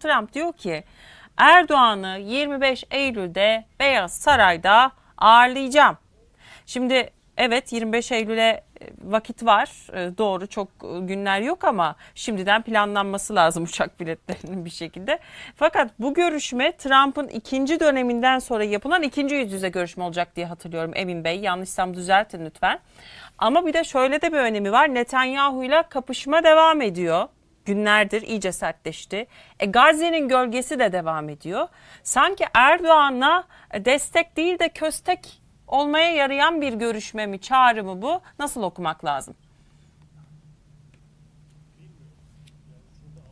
Trump diyor ki Erdoğan'ı 25 Eylül'de Beyaz Saray'da ağırlayacağım. Şimdi evet 25 Eylül'e e, vakit var. E, Doğru çok e, günler yok ama şimdiden planlanması lazım uçak biletlerinin bir şekilde. Fakat bu görüşme Trump'ın ikinci döneminden sonra yapılan ikinci yüz yüze görüşme olacak diye hatırlıyorum Emin Bey. Yanlışsam düzeltin lütfen. Ama bir de şöyle de bir önemi var. Netanyahu'yla kapışma devam ediyor. Günlerdir iyice sertleşti. E, Gazze'nin gölgesi de devam ediyor. Sanki Erdoğan'la destek değil de köstek olmaya yarayan bir görüşme mi, çağrı mı bu? Nasıl okumak lazım?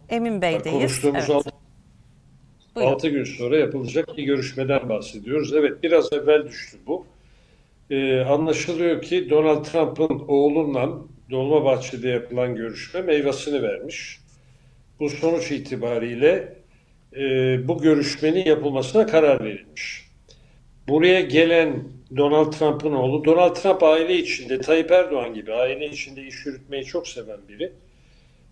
Emin Bey'deyiz. Konuştuğumuz Evet. altı, Buyurun. altı gün sonra yapılacak bir görüşmeden bahsediyoruz. Evet biraz evvel düştü bu. Ee, anlaşılıyor ki Donald Trump'ın oğlunla Dolmabahçe'de yapılan görüşme meyvasını vermiş. Bu sonuç itibariyle e, bu görüşmenin yapılmasına karar verilmiş. Buraya gelen Donald Trump'ın oğlu, Donald Trump aile içinde, Tayyip Erdoğan gibi aile içinde iş yürütmeyi çok seven biri.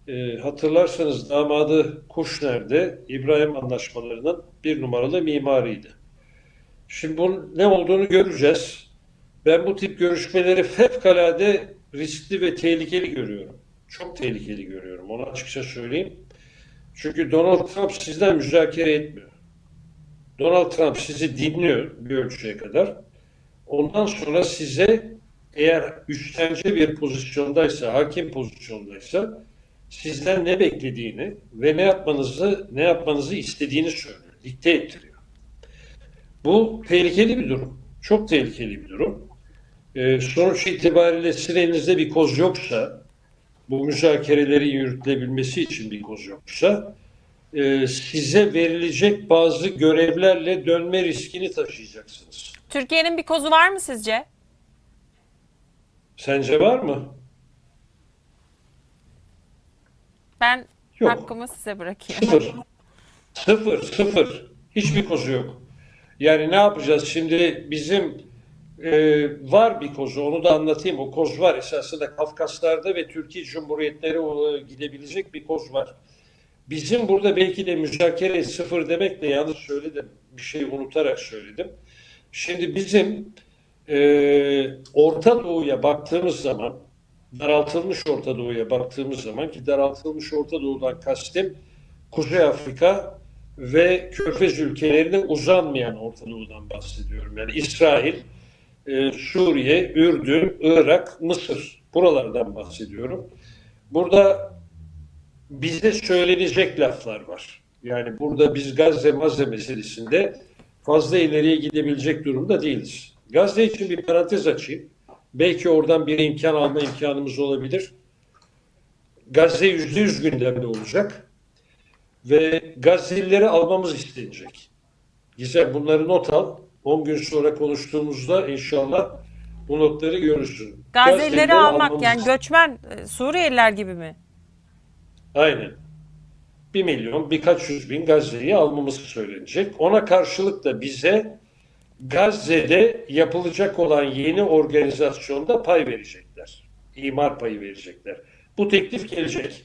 E, hatırlarsanız damadı Kuşner'de İbrahim anlaşmalarının bir numaralı mimarıydı. Şimdi bunun ne olduğunu göreceğiz. Ben bu tip görüşmeleri fevkalade riskli ve tehlikeli görüyorum. Çok tehlikeli görüyorum. Onu açıkça söyleyeyim. Çünkü Donald Trump sizden müzakere etmiyor. Donald Trump sizi dinliyor bir ölçüye kadar. Ondan sonra size eğer üstence bir pozisyondaysa, hakim pozisyondaysa sizden ne beklediğini ve ne yapmanızı ne yapmanızı istediğini söylüyor, dikte ettiriyor. Bu tehlikeli bir durum. Çok tehlikeli bir durum. Ee, sonuç itibariyle sizin elinizde bir koz yoksa, bu müzakereleri yürütülebilmesi için bir koz yoksa, e, size verilecek bazı görevlerle dönme riskini taşıyacaksınız. Türkiye'nin bir kozu var mı sizce? Sence var mı? Ben Yok. hakkımı size bırakayım. Sıfır. Sıfır, sıfır. Hiçbir kozu yok. Yani ne yapacağız? Şimdi bizim e, var bir kozu, onu da anlatayım. O koz var esasında Kafkaslar'da ve Türkiye Cumhuriyetleri o, gidebilecek bir koz var. Bizim burada belki de müzakere sıfır demekle yanlış söyledim. Bir şey unutarak söyledim. Şimdi bizim e, Orta Doğu'ya baktığımız zaman, daraltılmış Orta Doğu'ya baktığımız zaman ki daraltılmış Orta Doğu'dan kastım Kuzey Afrika ve Körfez ülkelerine uzanmayan Orta Doğu'dan bahsediyorum. Yani İsrail, e, Suriye, Ürdün, Irak, Mısır buralardan bahsediyorum. Burada bizde söylenecek laflar var. Yani burada biz Gazze Mazze meselesinde fazla ileriye gidebilecek durumda değiliz. Gazze için bir parantez açayım. Belki oradan bir imkan alma imkanımız olabilir. Gazze yüzde yüz gündemde olacak ve Gazze'lileri almamız istenecek. Güzel bunları not al. 10 gün sonra konuştuğumuzda inşallah bu notları görürsün. Gazze'lileri almak almamız yani göçmen e, Suriyeliler gibi mi? Aynen. Bir milyon, birkaç yüz bin Gazze'yi almamız söylenecek. Ona karşılık da bize Gazze'de yapılacak olan yeni organizasyonda pay verecekler. İmar payı verecekler. Bu teklif gelecek.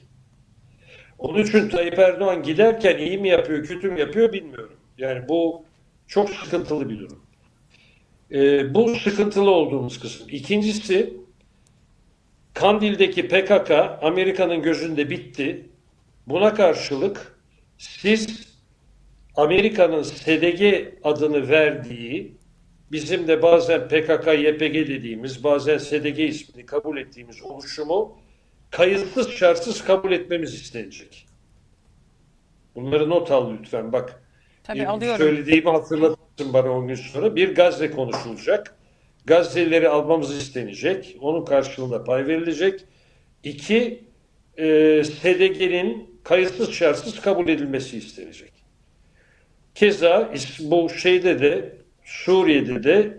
Onun için Tayyip Erdoğan giderken iyi mi yapıyor, kötü mü yapıyor bilmiyorum. Yani bu çok sıkıntılı bir durum. Ee, bu sıkıntılı olduğumuz kısım. İkincisi Kandil'deki PKK Amerika'nın gözünde bitti. Buna karşılık siz Amerika'nın SDG adını verdiği bizim de bazen PKK, YPG dediğimiz bazen SDG ismini kabul ettiğimiz oluşumu kayıtsız şartsız kabul etmemiz istenecek. Bunları not al lütfen bak. Tabii Bir alıyorum. Söylediğimi hatırlatırsın bana 10 gün sonra. Bir Gazze konuşulacak. Gazze'lileri almamız istenecek. Onun karşılığında pay verilecek. İki, e, SDG'nin kayıtsız şartsız kabul edilmesi istenecek. Keza bu şeyde de Suriye'de de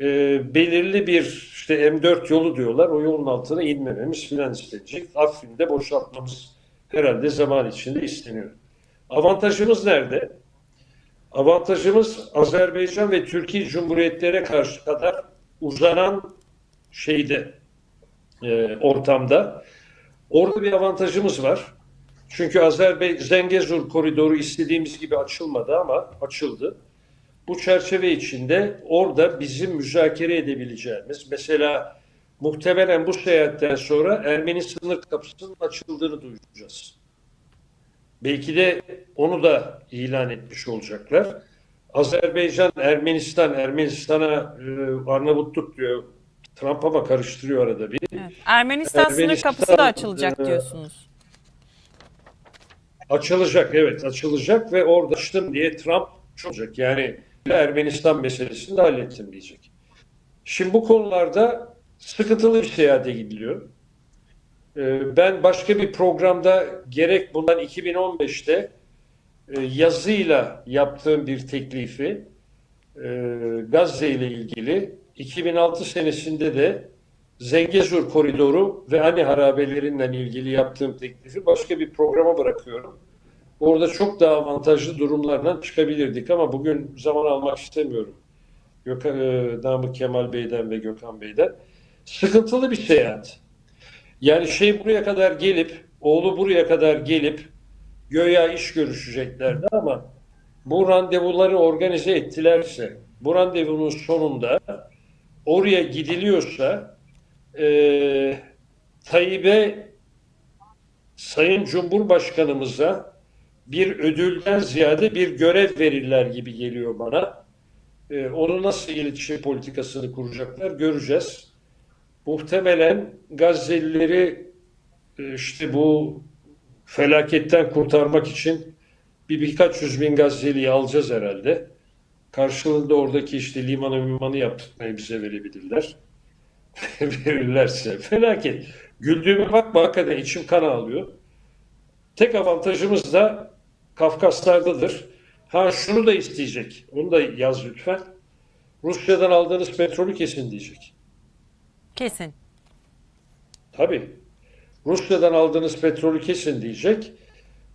e, belirli bir işte M4 yolu diyorlar. O yolun altına inmememiz filan istenecek. Afrin'de boşaltmamız herhalde zaman içinde isteniyor. Avantajımız nerede? Avantajımız Azerbaycan ve Türkiye Cumhuriyetlere karşı kadar uzanan şeyde e, ortamda. Orada bir avantajımız var. Çünkü Azerbaycan Zengezur koridoru istediğimiz gibi açılmadı ama açıldı. Bu çerçeve içinde orada bizim müzakere edebileceğimiz mesela muhtemelen bu seyahatten sonra Ermeni sınır kapısının açıldığını duyacağız. Belki de onu da ilan etmiş olacaklar. Azerbaycan, Ermenistan, Ermenistan'a e, Arnavutluk diyor. Trump ama karıştırıyor arada bir. Evet. Ermenistan, sınır Ermenistan, kapısı da açılacak e, diyorsunuz. Açılacak evet açılacak ve orada açtım diye Trump olacak. Yani Ermenistan meselesini de hallettim diyecek. Şimdi bu konularda sıkıntılı bir seyahate gidiliyor. Ee, Ben başka bir programda gerek bundan 2015'te e, yazıyla yaptığım bir teklifi e, Gazze ile ilgili 2006 senesinde de Zengezur koridoru ve Ani harabelerinden ilgili yaptığım teklifi başka bir programa bırakıyorum. Orada çok daha avantajlı durumlardan çıkabilirdik ama bugün zaman almak istemiyorum. Gökhan, e, Namık Kemal Bey'den ve Gökhan Bey'den. Sıkıntılı bir seyahat. Yani şey buraya kadar gelip, oğlu buraya kadar gelip göya iş görüşeceklerdi ama bu randevuları organize ettilerse, bu randevunun sonunda oraya gidiliyorsa e, Tayyip'e Sayın Cumhurbaşkanımıza bir ödülden ziyade bir görev verirler gibi geliyor bana. E, onu nasıl iletişim politikasını kuracaklar göreceğiz. Muhtemelen Gazze'lileri e, işte bu felaketten kurtarmak için bir birkaç yüz bin Gazze'liyi alacağız herhalde. Karşılığında oradaki işte limanı mimanı yaptırmayı bize verebilirler. Verirlerse. Felaket. Güldüğüme bakma hakikaten içim kan ağlıyor. Tek avantajımız da Kafkaslardadır. Ha şunu da isteyecek. Onu da yaz lütfen. Rusya'dan aldığınız petrolü kesin diyecek. Kesin. Tabii. Rusya'dan aldığınız petrolü kesin diyecek.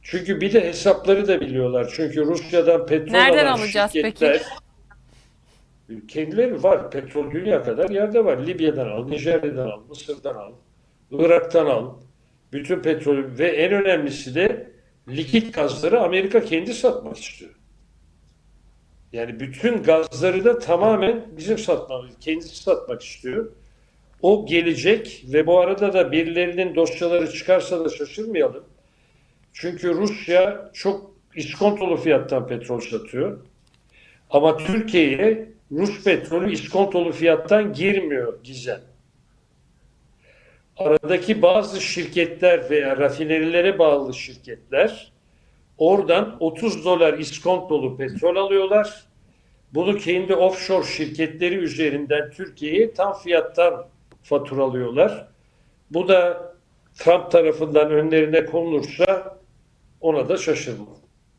Çünkü bir de hesapları da biliyorlar. Çünkü Rusya'dan petrol Nereden alan alacağız şirketler, Kendileri var. Petrol dünya kadar yerde var. Libya'dan al, Nijerya'dan al, Mısır'dan al, Irak'tan al. Bütün petrol ve en önemlisi de likit gazları Amerika kendi satmak istiyor. Yani bütün gazları da tamamen bizim satmamız, kendisi satmak istiyor. O gelecek ve bu arada da birilerinin dosyaları çıkarsa da şaşırmayalım. Çünkü Rusya çok iskontolu fiyattan petrol satıyor. Ama Türkiye'ye Rus petrolü iskontolu fiyattan girmiyor Gizem. Aradaki bazı şirketler veya rafinerilere bağlı şirketler oradan 30 dolar iskontolu petrol alıyorlar. Bunu kendi offshore şirketleri üzerinden Türkiye'ye tam fiyattan faturalıyorlar. Bu da Trump tarafından önlerine konulursa ona da şaşırmam.